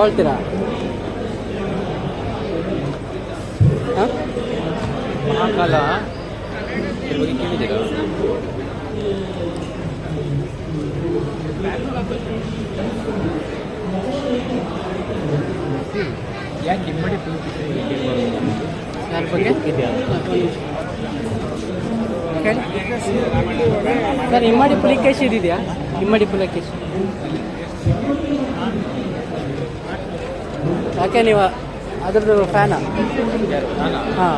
ತಗೊಳ್ತೀರಾ ಮಹಾಕಾಲ ಇದ್ರ ಬಗ್ಗೆ ಕೇಳಿದ್ದೀರಾ? ಯಾಕೆ ಇಮ್ಮಡಿ ಯಾರ ಬಗ್ಗೆ? ಸರ್ ಇಮ್ಮಡಿ ಪುಲಿಕೇಶಿ ಇದೆಯಾ ಇಮ್ಮಡಿ ಪುಲಿಕೇಶ್ ಯಾಕೆ ನೀವು ಅದ್ರದ್ದು ಫ್ಯಾನ? ಹಾಂ.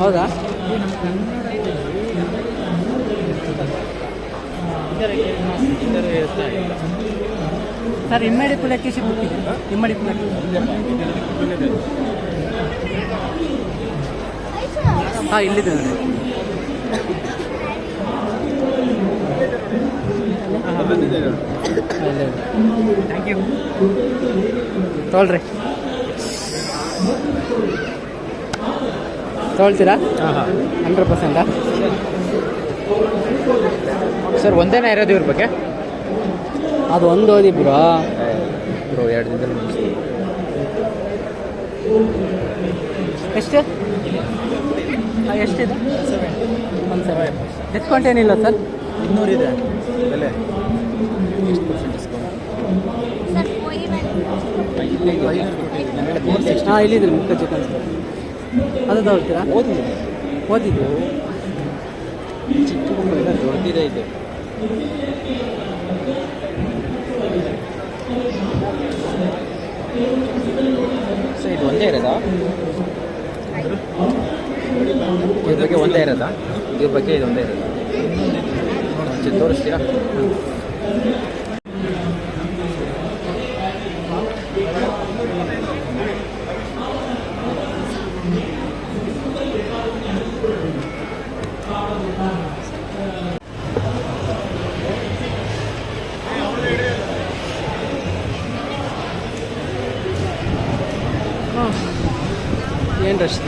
ಹೌದಾ? ಸರ್ ಇಮ್ಮಡಿ ಬುಕ್ ಇದೆ ಇಮ್ಮಡಿ ಪುಲಕೇಶಿ ಹಾಂ ಇಲ್ಲಿದೆ ನೋಡಿ. ತೊಗೊಳ್ರಿ ತೊಗೊಳ್ತೀರಾ ಹಾಂ ಹಾಂ. ಹಂಡ್ರೆಡ್ ಪರ್ಸೆಂಟಾ? ಸರ್ ಒಂದೇನೇ ಇರೋದು ಇವ್ರ ಬಗ್ಗೆ? ಅದು ಒಂದು ಓದಿ ಬ್ರೋ. ಬ್ರೋ ಎರಡು ದಿನದಲ್ಲಿ ಮುಗಿಸ್ತೀವಿ ಎಷ್ಟು? ಎಷ್ಟಿದೆ? ಒಂದು ಸೆವೆನ್. ಡಿಸ್ಕೌಂಟ್ ಏನಿಲ್ಲ ಸರ್? ಇನ್ನೂರಿದೆ ಬೆಲೆ. ಎಷ್ಟು ಪರ್ಸೆಂಟ್ ಡಿಸ್ಕೌಂಟ್ ಸರ್ ಹೋಗಿ ಹಾಂ ಇಲ್ಲಿದ್ದೀರಿ ಮುಖ ಚಿಕನ್ ಅದು ತಗೊಳ್ತೀರಾ? ಓದಿ ಓದಿದ್ದು ಚಿಕ್ಕ ಮಕ್ಕಳೆಲ್ಲ ದೊಡ್ಡದಿದೆ ಇದು. ಸೊ ಇದು ಒಂದೇ ಇರೋದಾ? ಇದ್ರ ಬಗ್ಗೆ ಒಂದೇ ಇರೋದಾ? ಇದ್ರ ಬಗ್ಗೆ ಇದು ಒಂದೇ ಇರೋದಾ? ಒಂಚೂರು ತೋರಿಸ್ತೀರಾ ಏನು ರಶ್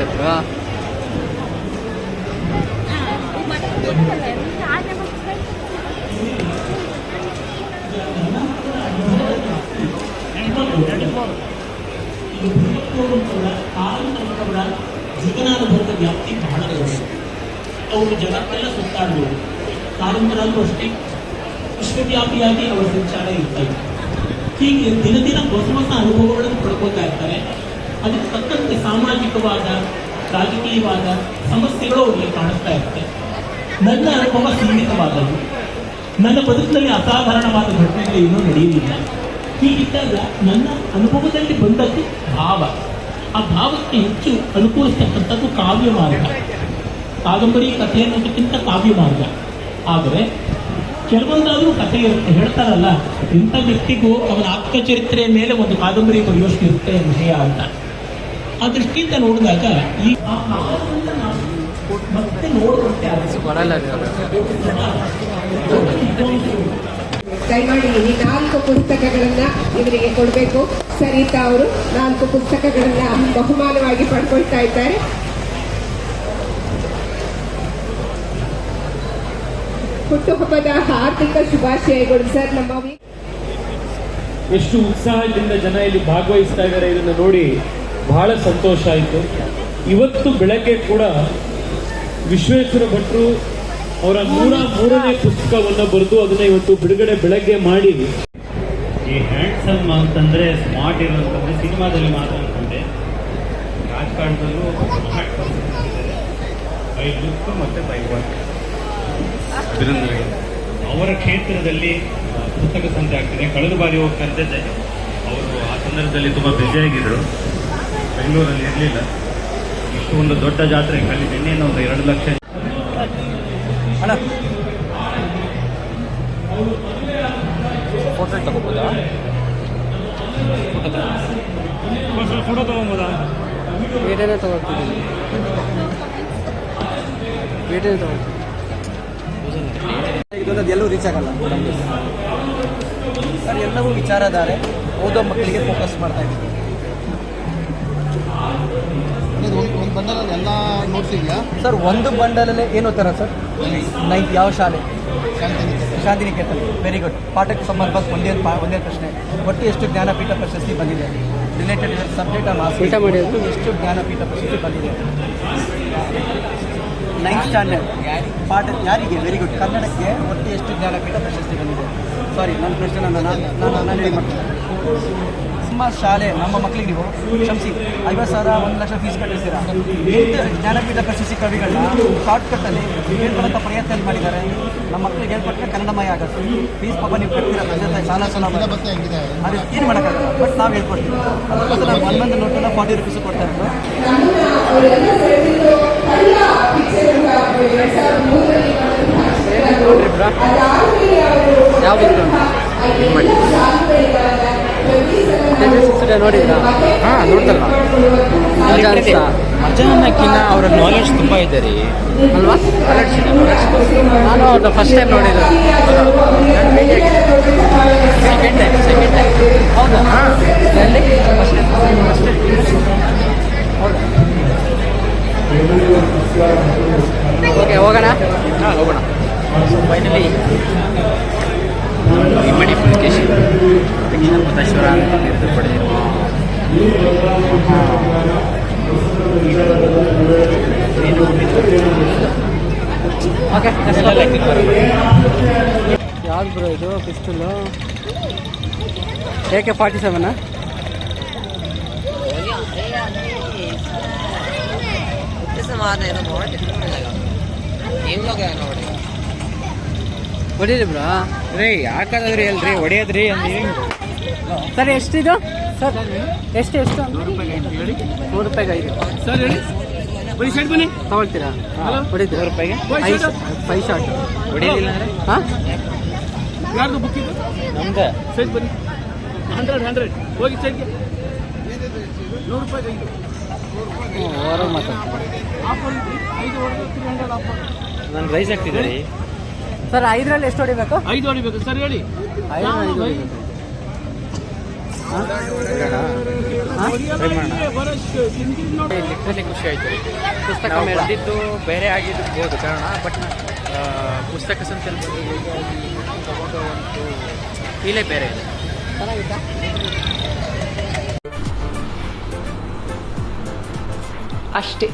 ಇದೆ ಬ್ರೋ ಅವರ ಜೀವನಾನುಭವದ ವ್ಯಾಪ್ತಿ ಬಹಳ ಅವರು ಜಗತ್ತೆಲ್ಲ ಸುತ್ತಾಡ್ಬೋದು ಕಾರಂತರಲ್ಲೂ ಅಷ್ಟೇ. ವಿಶ್ವವ್ಯಾಪಿಯಾಗಿ ಅವರ ಸಂಚಾರ ಇರ್ತಾ ಹೀಗೆ ದಿನ ದಿನ ಹೊಸ ಹೊಸ ಅನುಭವಗಳನ್ನು ಪಡ್ಕೋತಾ ಇರ್ತಾರೆ. ಅದಕ್ಕೆ ತಕ್ಕಂತೆ ಸಾಮಾಜಿಕವಾದ, ರಾಜಕೀಯವಾದ ಸಮಸ್ಯೆಗಳು ಅವರಿಗೆ ಕಾಣಿಸ್ತಾ ಇರುತ್ತೆ. ನನ್ನ ಅನುಭವ ಸೀಮಿತವಾದದ್ದು. ನನ್ನ ಬದುಕಿನಲ್ಲಿ ಅಸಾಧಾರಣವಾದ ಘಟನೆಗಳು ಇನ್ನೂ ನಡೆಯುವುದಿಲ್ಲ. ಹೀಗಿದ್ದಾಗ ನನ್ನ ಅನುಭವದಲ್ಲಿ ಬಂದದ್ದು ಭಾವ. ಆ ಭಾವಕ್ಕೆ ಹೆಚ್ಚು ಅನುಕೂಲಿಸ್ತಕ್ಕಂಥದ್ದು ಕಾವ್ಯ ಮಾರ್ಗ ಕಾದಂಬರಿ ಕಥೆ ಅನ್ನೋದಕ್ಕಿಂತ ಕಾವ್ಯ ಮಾರ್ಗ ಆದರೆ ಕೆಲವೊಂದಾದರೂ ಕಥೆ ಇರುತ್ತೆ ಹೇಳ್ತಾರಲ್ಲ ಇಂಥ ವ್ಯಕ್ತಿಗೂ ಅವನ ಆತ್ಮಚರಿತ್ರೆಯ ಮೇಲೆ ಒಂದು ಕಾದಂಬರಿ ಬರೆಯೋಷ್ಟು ಇರುತ್ತೆ ವಿಷಯ ಅಂತ. ಆ ದೃಷ್ಟಿಯಿಂದ ನೋಡಿದಾಗ ಈ ಮತ್ತೆ ನೋಡುವಂತೆ ದಯಮಾಡಿ ಈ ನಾಲ್ಕು ಪುಸ್ತಕಗಳನ್ನ ಇವರಿಗೆ ಕೊಡಬೇಕು. ಸರಿತಾ ಅವರು ನಾಲ್ಕು ಪುಸ್ತಕಗಳನ್ನ ಬಹುಮಾನವಾಗಿ ಪಡ್ಕೊಳ್ತಾ ಇದ್ದಾರೆ. ಹುಟ್ಟುಹಬ್ಬದ ಹಾರ್ದಿಕ ಶುಭಾಶಯಗಳು ಸರ್ ನಮ್ಮ ಎಷ್ಟು ಉತ್ಸಾಹದಿಂದ ಜನ ಇಲ್ಲಿ ಭಾಗವಹಿಸ್ತಾ ಇದ್ದಾರೆ ಇದನ್ನು ನೋಡಿ ಬಹಳ ಸಂತೋಷ ಆಯಿತು. ಇವತ್ತು ಬೆಳಗ್ಗೆ ಕೂಡ ವಿಶ್ವೇಶ್ವರ ಭಟ್ರು ಅವರ ನೂರ ಮೂರನೇ ಪುಸ್ತಕವನ್ನು ಬರೆದು ಅದನ್ನ ಇವತ್ತು ಬಿಡುಗಡೆ ಬೆಳಗ್ಗೆ ಮಾಡಿ. ಈ ಹ್ಯಾಂಡ್ಸಮ್ ಅಂತಂದ್ರೆ ಸ್ಮಾರ್ಟ್ ಇರುವಂತಂದ್ರೆ ಸಿನಿಮಾದಲ್ಲಿ ಮಾತ್ರ ಅನ್ಕೊಂಡೆ. ರಾಜಕಾರಣದಲ್ಲೂ ಸ್ಮಾರ್ಟ್ ಬೈ ಲುಕ್ ಮತ್ತೆ ಬೈ ವರ್ಕ್. ಅವರ ಕ್ಷೇತ್ರದಲ್ಲಿ ಆ, ಪುಸ್ತಕ ಸಂತೆ ಆಗ್ತಿದೆ ಕಳೆದ ಬಾರಿ ಹೋಗ್ತಂತೆ ಅವರು ಆ ಸಂದರ್ಭದಲ್ಲಿ ತುಂಬ ಆಗಿದ್ರು. ಬೆಂಗಳೂರಲ್ಲಿ ಇರಲಿಲ್ಲ. ಇಷ್ಟು ಒಂದು ದೊಡ್ಡ ಜಾತ್ರೆ ಖಾಲಿ ಒಂದು ಎರಡು ಲಕ್ಷ ಫೋಟೋ ತಗೋಬೋದಾ? ಫೋಟೋ ತಗೊಂಬೋದಾ ಬೇರೆನೇ ತಗೊಳ್ತಿದ್ದೀನಿ ಬೇರೆನೇ ತಗೊಳ್ತೀನಿ. ಇದೊಂದು ಎಲ್ಲೂ ರೀಚ್ ಆಗಲ್ಲ ಸರ್ ಎಲ್ಲವೂ ವಿಚಾರಧಾರೆ. ಓದೋ ಮಕ್ಕಳಿಗೆ ಫೋಕಸ್ ಮಾಡ್ತಾ ಇದ್ದೀವಿ. ಒಂದು ಎಲ್ಲ ನೋಟ್ಸ್ ಇದೆಯಾ? ಸರ್ ಒಂದು ಬಂಡಲಲ್ಲೇ ಏನು ಓದ್ತಾರ ಸರ್? ನೈನ್ತ್ ಯಾವ ಶಾಲೆ? ಶಾಂತಿನಿಕೇತನ. ವೆರಿ ಗುಡ್ ಪಾಠಕ್ಕೆ ಸಂಬಂಧ ಒಂದೇ ಪಾ- ಒಂದೇ ಪ್ರಶ್ನೆ. ಒಟ್ಟು ಎಷ್ಟು ಜ್ಞಾನಪೀಠ ಪ್ರಶಸ್ತಿ ಬಂದಿದೆ? ರಿಲೇಟೆಡ್ ಸಬ್ಜೆಕ್ಟ್ ಊಟ ಮಾಡಿದ್ರು? ಎಷ್ಟು ಜ್ಞಾನಪೀಠ ಪ್ರಶಸ್ತಿ ಬಂದಿದೆ? ನೈನ್ತ್ ಸ್ಟ್ಯಾಂಡರ್ಡ್ ಪಾಠ ಯಾರಿಗೆ? ವೆರಿ ಗುಡ್ ಕನ್ನಡಕ್ಕೆ ಒಟ್ಟು ಎಷ್ಟು ಜ್ಞಾನಪೀಠ ಪ್ರಶಸ್ತಿ ಬಂದಿದೆ? ಸಾರಿ ನನ್ನ ಪ್ರಶ್ನೆ ನನ್ನ ನಾನು ನಾನು ನಾನು ಸುಮಾರು ಶಾಲೆ, ನಮ್ಮ ಮಕ್ಕಳಿಗೆ ನೀವು ಕ್ಷಮಿಸಿ. ಐವತ್ತು ಸಾವಿರ, ಒಂದು ಲಕ್ಷ ಫೀಸ್ ಕಟ್ಟಿರ್ತೀರಾ? ಎಂಟು ಜ್ಞಾನಪೀಠ ಪ್ರಶಸ್ತಿ ಕವಿಗಳನ್ನ ಶಾರ್ಟ್ ಕಟ್ಟಲ್ಲಿ ಹೇಳ್ಕೊಡಂಥ ಪ್ರಯತ್ನ ಮಾಡಿದ್ದಾರೆ. ನಮ್ಮ ಮಕ್ಕಳಿಗೆ ಹೇಳ್ಕೊಟ್ರೆ ಕನ್ನಡಮಯ ಆಗುತ್ತೆ. ಫೀಸ್ ಪಾಪ ನೀವು ಕಟ್ತೀರ? ತಂದೆ ತಾಯಿ ಶಾಲಾ ಸಲ ಅದು ಏನು ಮಾಡೋಕ್ಕಾಗಲ್ಲ? ಬಟ್ ನಾವು ಹೇಳ್ಕೊಡ್ತೀವಿ. ಅದಕ್ಕೋಸ್ಕರ ನಾವು ಒಂದೊಂದು ನೋಟೆಲ್ಲ ಫಾರ್ಟಿ ರುಪೀಸ್ ಕೊಡ್ತಾ ಇರೋದು. ಯಾವ್ದು ಬ್ರಾ ಹಾ ನೋಡಿದ್ರಾ? ಹಾಂ ನೋಡ್ದಲ್ಲ ಅಜಾನಕ್ಕಿನ್ನ ಅವರ ನಾಲೆಜ್ ತುಂಬ ಇದೆ ರೀ. ಅಲ್ವಾ? ನಾನು ಅವ್ರದ್ದು ಫಸ್ಟ್ ಟೈಮ್ ನೋಡಿದ್ದು. ಸೆಕೆಂಡ್ ಟೈಮ್ ಸೆಕೆಂಡ್ ಟೈಮ್ ಹೌದಾ. ಓಕೆ ಇದೆಲ್ಲ ಲೆಕ್ಕಕ್ಕೆ ಬರುತ್ತೆ. ಯಾವ್ದು ಬ್ರೋ ಇದು ಪಿಸ್ತೂಲು ಎ ಕೆ ಫಾರ್ಟಿ ಸೆವೆನಾ ಹೊಡೀರಿ ಬ್ರೋ ರೀ ಯಾಕಾದ್ರಿ ಅಲ್ರಿ ಹೊಡೆಯೋದ್ರಿ ಅಂದ್ರಿ ಸರ್ ಎಷ್ಟಿದು ಸರ್ ಎಷ್ಟು ಎಷ್ಟು ನೂರು ರೂಪಾಯಿಗೆ ಐದು. ಸರ್ ಹೇಳಿ. ಬರೀ ಸೈಡ್ ಬನ್ನಿ. ತಗೊಳ್ತೀರಾ? ಹೊಡಿತೀರಾ? ನೂರು ರೂಪಾಯಿಗೆ? ಫೈವ್ ಶಾರ್ಟ್ ಹೊಡಿಲಿಲ್ಲ ಅಂದ್ರೆ? ಹಾಂ? ಯಾರ್ದು ಬುಕ್ ಇದು? ನಮ್ದು. ಸೈಡ್ ಬನ್ನಿ. ಹಂಡ್ರೆಡ್ ಹಂಡ್ರೆಡ್ ಹೋಗಿ ಸೈಡ್ಗೆ ನೂರು ರೂಪಾಯಿ ಐದು. ಮಾತಾಡ್ತೀನಿ ಆಫರ್ ಐದು ತ್ರೀ ಹಂಡ್ರೆಡ್ ಆಫರ್ ನಾನು ರೈಸ್ ಆಗ್ತಿದೆ ರೀ ಸರ್ ಐದರಲ್ಲಿ ಎಷ್ಟು ಹೊಡಿಬೇಕು? ಐದು ಹೊಡಿಬೇಕು. ಸರ್ ಹೇಳಿ. ಐದು ಐದು ಹೊಡಿಬೇಕು ಹಾಂ ಹಾಂ ಟ್ರೈ ಮಾಡೋಣ ಬರೋಷ್ಟು ತಿಂದಿದ್ದು ನೋಡಿ ಲಿಟ್ರಲಿ ಖುಷಿ ಆಯಿತು. ಪುಸ್ತಕ ಬಂದಿದ್ದು ಬೇರೆ ಆಗಿರ್ಬೋದು ಕಾರಣ ಬಟ್ ಪುಸ್ತಕ ಸಂತೆಯಲ್ಲಿ ತಗೊಂಡು ಒಂದು ಫೀಲೇ ಬೇರೆ ಇದೆ. ಚೆನ್ನಾಗಿತ್ತಾ? ಅಷ್ಟೇ.